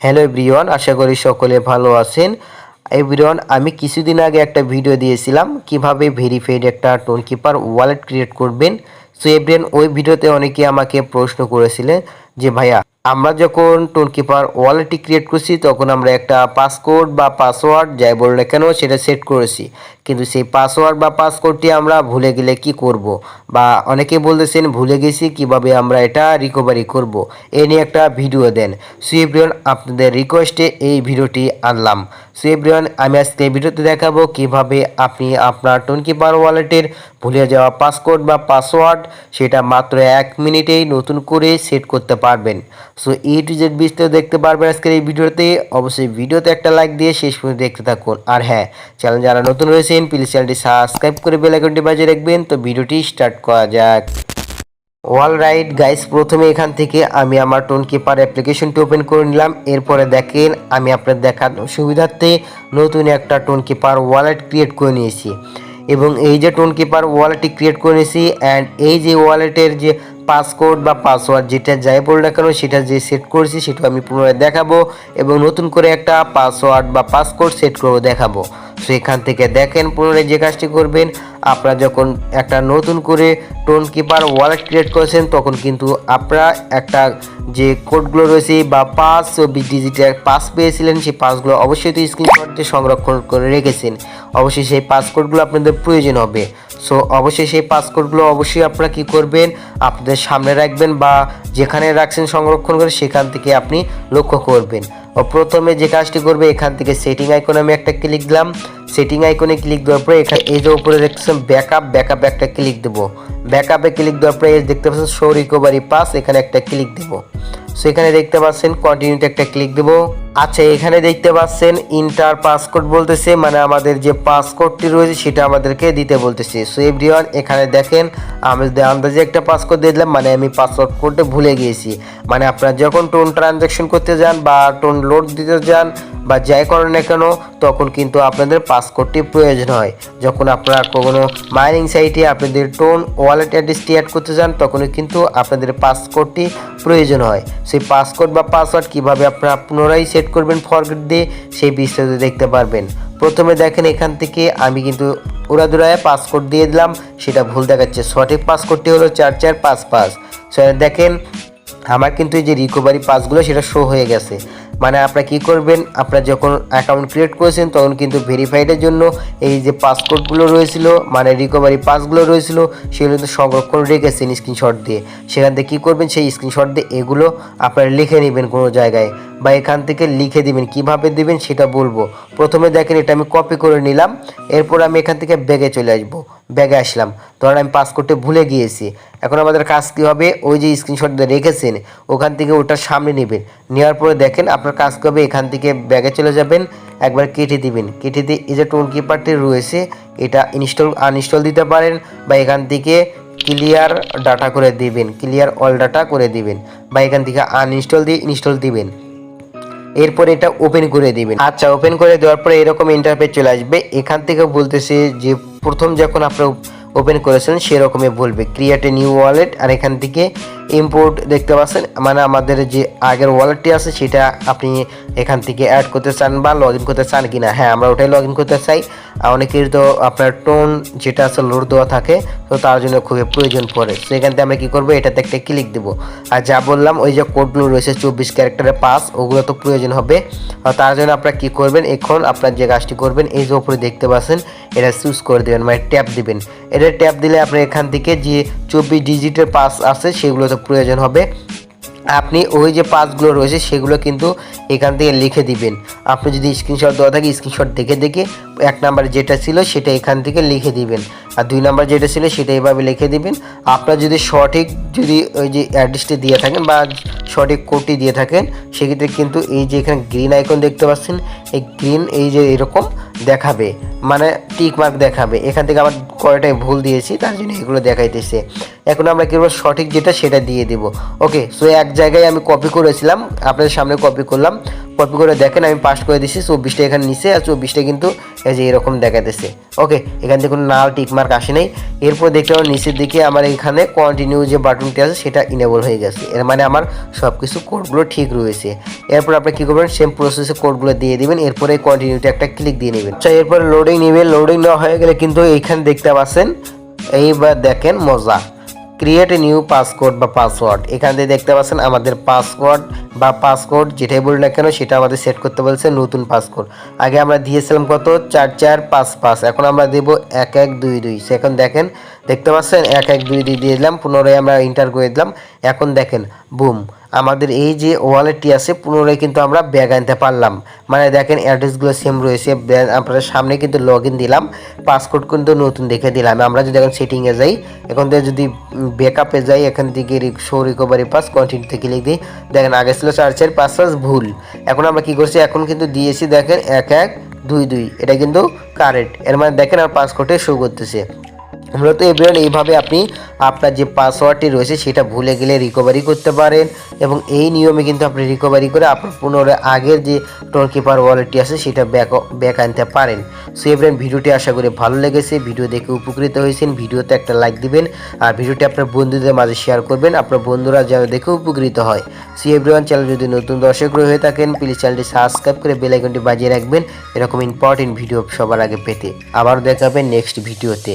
Hello everyone আশা করি সকলে ভালো আছেন। এভরিওয়ান আমি কিছুদিন আগে একটা ভিডিও দিয়েছিলাম, কীভাবে ভেরিফাইড একটা টোন কিপার ওয়ালেট ক্রিয়েট করবেন। সো এভরিওয়ান ওই ভিডিওতে অনেকে আমাকে প্রশ্ন করেছিলেন যে, ভাইয়া আমরা যখন টোন কিপার ওয়ালেটটি ক্রিয়েট করছি, তখন আমরা একটা পাসকোড বা পাসওয়ার্ড যাই বলো না কেন, সেটা সেট করেছি। কিন্তু সেই পাসওয়ার্ড বা পাসকোডটি আমরা ভুলে গেলে কি করব? বা অনেকে বলতেছেন, ভুলে গেছি, কীভাবে আমরা এটা রিকভারি করব? এ নিয়ে একটা ভিডিও দেন। সুইব্রিয়ন আপনাদের রিকোয়েস্টে এই ভিডিওটি আনলাম। সুইব্রিয়ন আমি আজকে এই ভিডিওতে দেখাবো কীভাবে আপনি আপনার টোনকিপার ওয়ালেটের ভুলে যাওয়া পাসকোড বা পাসওয়ার্ড সেটা মাত্র এক মিনিটেই নতুন করে সেট করতে পারবেন। সো ই টু জেড বিস্তারিত দেখতে পারবেন আজকের এই ভিডিওতে। অবশ্যই ভিডিওতে একটা লাইক দিয়ে শেষ পর্যন্ত দেখতে থাকুন। আর হ্যাঁ চ্যানেল যারা নতুন রয়েছেন প্লিজ চ্যানেলটি সাবস্ক্রাইব করে বেল আইকনটি বাজিয়ে রাখবেন। তো ভিডিওটি স্টার্ট করা যাক। অল রাইট, গাইস, প্রথমে এখান থেকে আমি আমার টোন কিপার অ্যাপ্লিকেশনটি ওপেন করে নিলাম। এরপরে দেখেন, আমি আপনার দেখার সুবিধার্থে নতুন একটা টোন কিপার ওয়ালেট ক্রিয়েট করে নিয়েছি। এবং এই যে টোন কিপার ওয়ালেটটি ক্রিয়েট করে নিয়েছি অ্যান্ড এই যে ওয়ালেটের যে পাসকোড বা পাসওয়ার্ড যেটা যাই বল না কেন, সেটা যে সেট করেছি, সেটা আমি পুনরায় দেখাবো এবং নতুন করে একটা পাসওয়ার্ড বা পাসকোড সেট করে দেখাবো। সো এখান থেকে দেখেন পুনরায় যে কাজটি করবেন। আপনারা যখন একটা নতুন করে টোন কিপার ওয়ালেট ক্রিয়েট করেছেন, তখন কিন্তু আপনারা একটা যে কোডগুলো রয়েছে বা পাস ডিজিটাল পাস পেয়েছিলেন, সেই পাসগুলো অবশ্যই তো স্ক্রিনশট সংরক্ষণ করে রেখেছেন। অবশ্যই সেই পাসকোডগুলো আপনাদের প্রয়োজন হবে। সো অবশ্যই সেই পাসকোডগুলো অবশ্যই আপনারা কি করবেন? আপনাদের সামনে রাখবেন বা যেখানে রাখছেন সংরক্ষণ করে সেখান থেকে আপনি লক্ষ্য করবেন। প্রথমে যে কাজটি করবে, এখান থেকে সেটিং আইকনে আমি একটা ক্লিক দিলাম। সেটিং আইকনে ক্লিক দেওয়ার পরে এখানে এই যে উপরে দেখছেন ব্যাকআপ ব্যাকআপ একটা ক্লিক দেবো। ব্যাকআপে ক্লিক দেওয়ার পরে দেখতে পাচ্ছেন শো রিকভারি পাস এখানে একটা ক্লিক দেবো। সো এখানে দেখতে পাচ্ছেন কন্টিনিউতে একটা ক্লিক দেবো। আচ্ছা এখানে দেখতে পাচ্ছেন ইন্টার পাসকোড বলতেছে মানে আমাদের যে পাসকোডটি রয়েছে সেটা আমাদেরকে দিতে বলতেছে। সো এভরিওয়ান এখানে দেখেন, আমি যদি আন্দাজে একটা পাসকোড দিয়ে দিলাম মানে আমি পাসওয়ার্ড কোডটা ভুলে গিয়েছি। মানে আপনারা যখন টোন ট্রানজ্যাকশন করতে যান বা টোন লোড দিতে যান বা যাই করেন না কেন, তখন কিন্তু আপনাদের পাসকোডটি প্রয়োজন হয়। যখন আপনারা কোনো মাইনিং সাইটে আপনাদের টোন ওয়ালেট অ্যাড্রেসটি অ্যাড করতে যান, তখনই কিন্তু আপনাদের পাসকোডটি প্রয়োজন হয়। সেই পাসকোড বা পাসওয়ার্ড কীভাবে আপনারা পুনরায় সেট করবেন ফরগেট দিয়ে সেই বিস্তারিত দেখতে পারবেন। প্রথমে দেখেন এখান থেকে আমি কিন্তু উড়াদুরায় পাসকোড দিয়ে দিলাম, সেটা ভুল দেখাচ্ছে। সঠিক পাসকোডটি হলো চার চার পাঁচ পাঁচ। দেখেন, আমার কিন্তু এই যে রিকভারি পাসগুলো, সেটা শো হয়ে গেছে। মানে আপনারা কি করবেন, আপনারা যখন অ্যাকাউন্ট ক্রিয়েট করেছেন, তখন কিন্তু ভেরিফাইডের জন্য এই যে পাসকোডগুলো রয়েছিল মানে রিকভারি পাসগুলো রয়েছিল, সেগুলো কিন্তু সংরক্ষণ রেখেছেন স্ক্রিনশট দিয়ে। সেখান থেকে কী করবেন, সেই স্ক্রিনশট দিয়ে এগুলো আপনারা লিখে নেবেন কোনো জায়গায়। বা এখান থেকে লিখে দিবেন, কীভাবে দিবেন সেটা বলব। প্রথমে দেখেন এটা আমি কপি করে নিলাম, এরপর আমি এখান থেকে ব্যাগে চলে আসব। ব্যাগে আসলাম। ধরেন আমি পাসকোডটা ভুলে গিয়েছি। এখন আমাদের কাজ কী হবে? ওই যে স্ক্রিনশট রেখেছেন, ওখান থেকে ওটার সামনে নেবেন। নেওয়ার পরে দেখেন আপনার কাজ কী হবে? এখান থেকে ব্যাগে চলে যাবেন, একবার কেটে দিবেন। কেটে দিয়ে এই যে টোন কিপারটি রয়েছে, এটা ইনস্টল আনইনস্টল দিতে পারেন বা এখান থেকে ক্লিয়ার ডাটা করে দিবেন। ক্লিয়ার অল ডাটা করে দিবেন বা এখান থেকে আনইনস্টল দিয়ে ইনস্টল দিবেন। এরপর এটা ওপেন করে দিবেন। আচ্ছা ওপেন করে দেওয়ার পরে এরকম ইন্টারফেস চলে আসবে। এখান থেকে বলতেছে যে প্রথম যখন আপনার ওপেন করেছেন সেরকমই বলবে। ক্রিয়েট এ নিউ ওয়ালেট আর এখান থেকে ইম্পোর্ট দেখতে পাচ্ছেন। মানে আমাদের যে আগের ওয়ালেটটি আছে, সেটা আপনি এখান থেকে অ্যাড করতে চান বা লগ ইন করতে চান কিনা। হ্যাঁ আমরা ওটাই লগ ইন করতে চাই। অনেকের তো আপনার টোন যেটা আছে লোড দেওয়া থাকে, তো তার জন্য খুবই প্রয়োজন পড়ে। তো এখান থেকে আমরা কী করব? এটাতে একটা ক্লিক দেবো। আর যা বললাম, ওই যে কোডগুলো রয়েছে, চব্বিশ ক্যারেক্টারের পাস ওগুলো তো প্রয়োজন হবে। আর তার জন্য আপনারা কী করবেন? এখন আপনার যে কাজটি করবেন, এই যে উপরে দেখতে পাচ্ছেন, এটা চুজ করে দেবেন মানে ট্যাপ দিবেন। এটা ট্যাপ দিলে আপনি এখান থেকে যে চব্বিশ ডিজিটের পাস আছে সেগুলো তো প্রয়োজন হবে। আপনি ওই যে পাসগুলো রয়েছে, সেগুলো কিন্তু এখান থেকে লিখে দিবেন। আপনি যদি স্ক্রিনশট দেওয়া থাকে স্ক্রিনশট দেখে দেখে এক নাম্বার যেটা ছিল, সেটা এখান থেকে লিখে দিবেন। আর দুই নাম্বার যেটা ছিল সেটা এইভাবে লিখে দিবেন। আপনার যদি সঠিক যদি ওই যে অ্যাড্রেসটি দিয়ে থাকেন বা সঠিক কোডটি দিয়ে থাকেন, সেক্ষেত্রে কিন্তু এই যে এখানে গ্রিন আইকন দেখতে পাচ্ছেন, এই গ্রিন এই যে এরকম দেখাবে মানে টিক মার্ক দেখাবে। এখান থেকে আবার কয়টাই ভুল দিয়েছি, তার জন্য এগুলো দেখাইতেছে। এখন আমরা কি করব? সঠিক যেটা সেটা দিয়ে দিব। ওকে সো এক জায়গায় আমি কপি করেছিলাম, আপনাদের সামনে কপি করলাম। কপি করে দেখেন, আমি পাস করে দিচ্ছি চব্বিশটা এখানে নিচে আর চব্বিশটা কিন্তু এই যে এরকম দেখাতেছে ওকে এখান থেকে কোনো নাল টিকমার্ক আসে নাই। এরপর দেখতে পাবো নিচের দিকে আমার এখানে কন্টিনিউ যে বাটনটি আছে, সেটা ইনেবল হয়ে গেছে। এর মানে আমার সব কিছু কোডগুলো ঠিক রয়েছে। এরপর আপনি কী করবেন সেম প্রসেসে কোডগুলো দিয়ে দিবেন, এরপরে কন্টিনিউতে একটা ক্লিক দিয়ে নেবেন। আচ্ছা এরপর লোডিং নেবেন লোডিং নেওয়া হয়ে গেলে কিন্তু এইখানে দেখতে পাচ্ছেন, এইবার দেখেন মজা। ক্রিয়েট নিউ পাসকোড বা পাসওয়ার্ড এখান থেকে দেখতে পাচ্ছেন আমাদের পাসওয়ার্ড বা পাসকোড যেটাই বলি না কেন, সেটা আমাদের সেট করতে বলছে নতুন পাসকোড আগে আমরা দিয়েছিলাম কত? চার চার পাঁচ পাঁচ। এখন আমরা দেব এক এক দুই দুই। সে এখন দেখেন দেখতে পাচ্ছেন? এক এক, দুই দুই দিয়ে দিলাম, পুনরায় আমরা ইন্টার করে দিলাম। এখন দেখেন বুম আমাদের এই যে ওয়ালেটটি আছে, পুনরায় কিন্তু আমরা ব্যাগ আনতে পারলাম। মানে দেখেন অ্যাড্রেসগুলো সেম রয়েছে আপনাদের সামনে কিন্তু লগ দিলাম পাসপোর্ট কিন্তু নতুন দেখে দিলাম। আমরা যদি এখন সেটিংয়ে যাই, এখন থেকে যদি ব্যাকআপে যাই, এখান থেকে শো রিকভারি পাস কন্টিনিউতে ক্লিক দিই। দেখেন, আগে ছিল চার চার পাঁচ পাঁচ ভুল। এখন আমরা কি করছি? এখন কিন্তু দিয়েছি, দেখেন, এক এক, দুই দুই। এটা কিন্তু কারেক্ট এর মানে দেখেন, আর পাসকোডে শো করতেছে। মূলত এভরিওয়ান এইভাবে আপনি আপনার যে পাসওয়ার্ডটি রয়েছে সেটা ভুলে গেলে রিকভারি করতে পারেন এবং এই নিয়মে কিন্তু আপনি রিকভারি করে আপনার পুনরায় আগের যে টোলকিপার ওয়ালেটটি আছে সেটা ব্যাক ব্যাক আনতে পারেন। সো এভরিওয়ান ভিডিওটি আশা করি ভালো লেগেছে। ভিডিও দেখে উপকৃত হয়েছেন। ভিডিওতে একটা লাইক দিবেন আর ভিডিওটি আপনার বন্ধুদের মাঝে শেয়ার করবেন। আপনার বন্ধুরা যেন দেখে উপকৃত হয়। সো এভরিওয়ান চ্যানেল যদি নতুন দর্শক হয়ে থাকেন প্লিজ চ্যানেলটি সাবস্ক্রাইব করে বেল আইকনটি বাজিয়ে রাখবেন। এরকম ইম্পর্টেন্ট ভিডিও সবার আগে পেতে। আবার দেখাবেন নেক্সট ভিডিওতে